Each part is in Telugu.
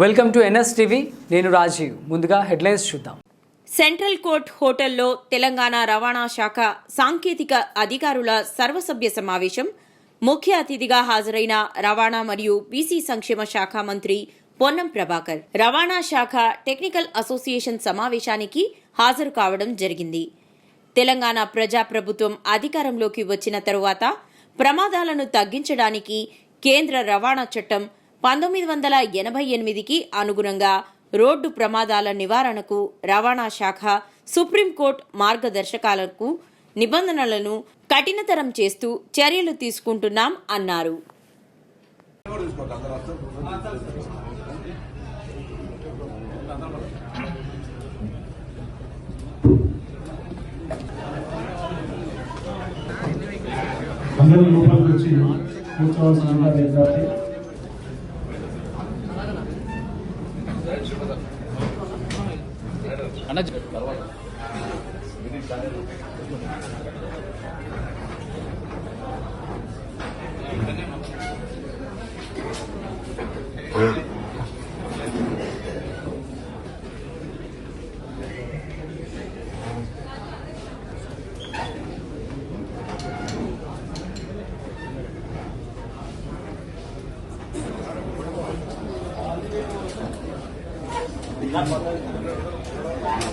Welcome to NS TV. నేను రాజీవ్. ముందుగా హెడ్లైన్స్ చూద్దాం. సెంట్రల్ కోర్ట్ హోటల్లో తెలంగాణ రవాణా శాఖ సాంకేతిక అధికారుల సర్వసభ్య సమావేశం. ముఖ్య అతిథిగా హాజరైన రవాణా మరియు బీసీ సంక్షేమ శాఖ మంత్రి పొన్నం ప్రభాకర్. రవాణా శాఖ టెక్నికల్ అసోసియేషన్ సమావేశానికి హాజరు కావడం జరిగింది. తెలంగాణ ప్రజాప్రభుత్వం అధికారంలోకి వచ్చిన తరువాత ప్రమాదాలను తగ్గించడానికి కేంద్ర రవాణా చట్టం పంతొమ్మిది వందల ఎనభై ఎనిమిదికి అనుగుణంగా రోడ్డు ప్రమాదాల నివారణకు రవాణా శాఖ సుప్రీంకోర్టు మార్గదర్శకాలకు నిబంధనలను కఠినతరం చేస్తూ చర్యలు తీసుకుంటున్నాం అన్నారు. అందరూ లోపలికి వచ్చి కూర్చోవలసిన విద్యార్థి అన్న Gracias.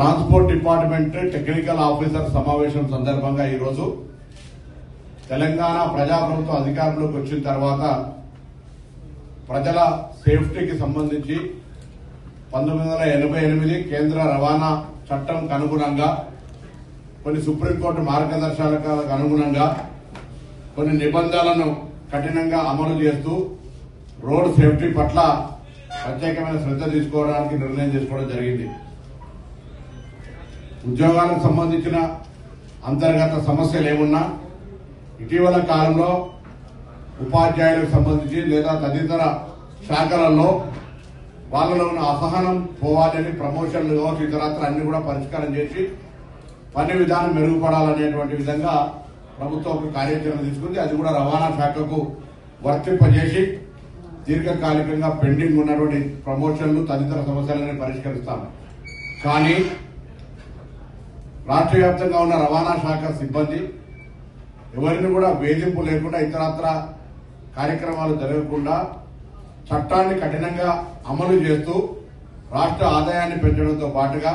Transport department technical officer సమావేశం సందర్భంగా ఈరోజు తెలంగాణ ప్రజాప్రభుత్వం అధికారంలోకి వచ్చిన తర్వాత ప్రజల సేఫ్టీకి సంబంధించి పంతొమ్మిది వందల ఎనభై ఎనిమిది కేంద్ర రవాణా చట్టంకు అనుగుణంగా కొన్ని సుప్రీంకోర్టు మార్గదర్శకాలకు అనుగుణంగా కొన్ని నిబంధనలను కఠినంగా అమలు చేస్తూ రోడ్ సేఫ్టీ పట్ల ప్రత్యేకమైన శ్రద్ధ తీసుకోవడానికి నిర్ణయం తీసుకోవడం జరిగింది. ఉద్యోగాలకు సంబంధించిన అంతర్గత సమస్యలు ఏమున్నా ఇటీవల కాలంలో ఉపాధ్యాయులకు సంబంధించి లేదా తదితర శాఖలలో వాళ్ళలో ఉన్న అసహనం పోవాలని ప్రమోషన్లు కావచ్చు ఇతరత్ర అన్ని కూడా పరిష్కారం చేసి పని విధానం మెరుగుపడాలనేటువంటి విధంగా ప్రభుత్వం ఒక కార్యాచరణ తీసుకుంది. అది కూడా రవాణా శాఖకు వర్తింపజేసి దీర్ఘకాలికంగా పెండింగ్ ఉన్నటువంటి ప్రమోషన్లు తదితర సమస్యలని పరిష్కరిస్తాం కానీ రాష్ట్ర వ్యాప్తంగా ఉన్న రవాణా శాఖ సిబ్బంది ఎవరిని కూడా వేధింపు లేకుండా ఇతరత్ర కార్యక్రమాలు జరగకుండా చట్టాన్ని కఠినంగా అమలు చేస్తూ రాష్ట్ర ఆదాయాన్ని పెంచడంతో పాటుగా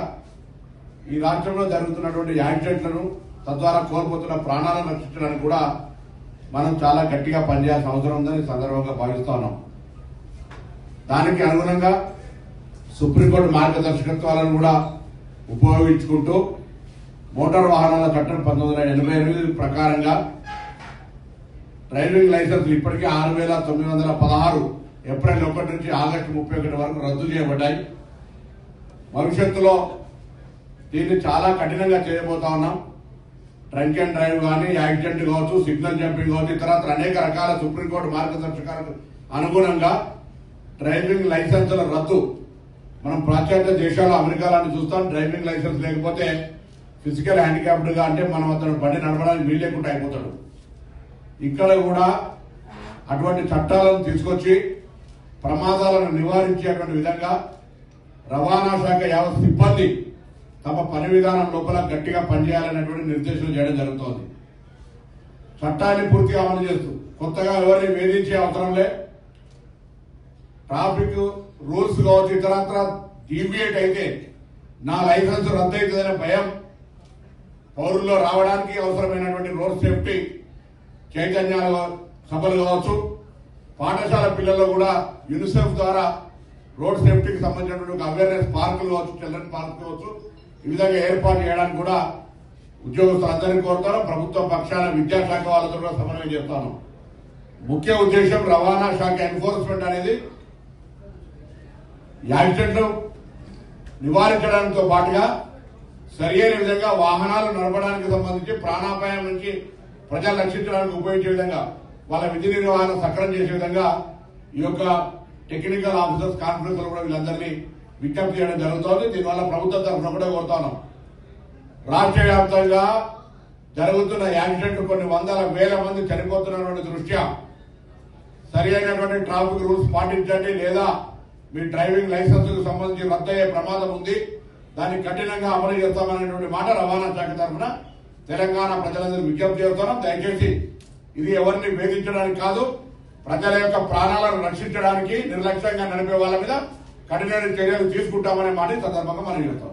ఈ రాష్ట్రంలో జరుగుతున్నటువంటి యాక్సిడెంట్లను తద్వారా కోల్పోతున్న ప్రాణాలను రక్షించడానికి కూడా మనం చాలా గట్టిగా పనిచేయాల్సిన అవసరం ఉందని సందర్భంగా భావిస్తా ఉన్నాం. దానికి అనుగుణంగా సుప్రీంకోర్టు మార్గదర్శకత్వాలను కూడా ఉపయోగించుకుంటూ మోటార్ వాహనాల చట్టం పంతొమ్మిది వందల ఎనభై ఎనిమిది ప్రకారంగా డ్రైవింగ్ లైసెన్సులు ఇప్పటికే ఆరు వేల తొమ్మిది వందల పదహారు ఏప్రిల్ ఒకటి నుంచి ఆగస్టు ముప్పై ఒకటి వరకు రద్దు చేయబడ్డాయి. భవిష్యత్తులో దీన్ని చాలా కఠినంగా చేయబోతా ఉన్నాం. డ్రంక్ అండ్ డ్రైవ్ కానీ యాక్సిడెంట్ కావచ్చు సిగ్నల్ జంపింగ్ కావచ్చు ఇతరత్ర అనేక రకాల సుప్రీంకోర్టు మార్గదర్శకాలకు అనుగుణంగా డ్రైవింగ్ లైసెన్సుల రద్దు మనం పాశ్చాత్య దేశాలు అమెరికా లాంటి చూస్తాం. డ్రైవింగ్ లైసెన్స్ లేకపోతే ఫిజికల్ హ్యాండిక్యాప్డ్గా అంటే మనం అతను బండి నడపడానికి వీలు లేకుండా అయిపోతాడు. ఇక్కడ కూడా అటువంటి చట్టాలను తీసుకొచ్చి ప్రమాదాలను నివారించేటువంటి విధంగా రవాణా శాఖ యావత్ సిబ్బంది తమ పని విధానం లోపల గట్టిగా పనిచేయాలనేటువంటి నిర్దేశం చేయడం జరుగుతోంది. చట్టాన్ని పూర్తిగా అమలు చేస్తూ కొత్తగా ఎవరిని వేధించే అవసరం లే. ట్రాఫిక్ రూల్స్ కావచ్చు ఇతరత్ర డీవియేట్ అయితే నా లైసెన్స్ రద్దు అవుతుందనే భయం పౌరుల్లో రావడానికి అవసరమైనటువంటి రోడ్ సేఫ్టీ చైతన్యాల సభలు కావచ్చు. పాఠశాల పిల్లల్లో కూడా యూనిసెఫ్ ద్వారా రోడ్ సేఫ్టీకి సంబంధించినటువంటి అవేర్నెస్ పార్కులు కావచ్చు చిల్డ్రన్ పార్క్ కావచ్చు. ఈ విధంగా ఏర్పాటు చేయడానికి కూడా ఉద్యోగస్తులందరినీ కోరుతాను ప్రభుత్వ పక్షాన విద్యాశాఖ వాళ్ళతో కూడా సమన్వయం చేస్తాను. ముఖ్య ఉద్దేశం రవాణా శాఖ ఎన్ఫోర్స్మెంట్ అనేది యాక్సిడెంట్లు నివారించడంతో పాటుగా సరియైన విధంగా వాహనాలు నడపడానికి సంబంధించి ప్రాణాపాయం నుంచి ప్రజలు రక్షించడానికి ఉపయోగించే విధంగా వాళ్ళ విధి నిర్వహణ సక్రమం చేసే విధంగా ఈ యొక్క టెక్నికల్ ఆఫీసర్స్ కాన్ఫరెన్స్లో కూడా వీళ్ళందరినీ విజ్ఞప్తి చేయడం జరుగుతోంది. దీనివల్ల ప్రభుత్వం తరఫున కూడా కోరుతాను రాష్ట్ర వ్యాప్తంగా జరుగుతున్న యాక్సిడెంట్ కొన్ని వందల వేల మంది చనిపోతున్నటువంటి దృష్ట్యా సరి అయినటువంటి ట్రాఫిక్ రూల్స్ పాటించండి లేదా మీ డ్రైవింగ్ లైసెన్స్కు సంబంధించి రద్దయ్యే ప్రమాదం ఉంది. దాన్ని కఠినంగా అమలు చేస్తామనేటువంటి మాట రవాణా శాఖ తరఫున తెలంగాణ ప్రజలందరూ విజ్ఞప్తి చేస్తున్నాం. దయచేసి ఇది ఎవరిని వేధించడానికి కాదు ప్రజల యొక్క ప్రాణాలను రక్షించడానికి నిర్లక్ష్యంగా నడిపే వాళ్ళ మీద కఠిన చర్యలు తీసుకుంటామనే మాట సందర్భంగా మనం చేస్తాం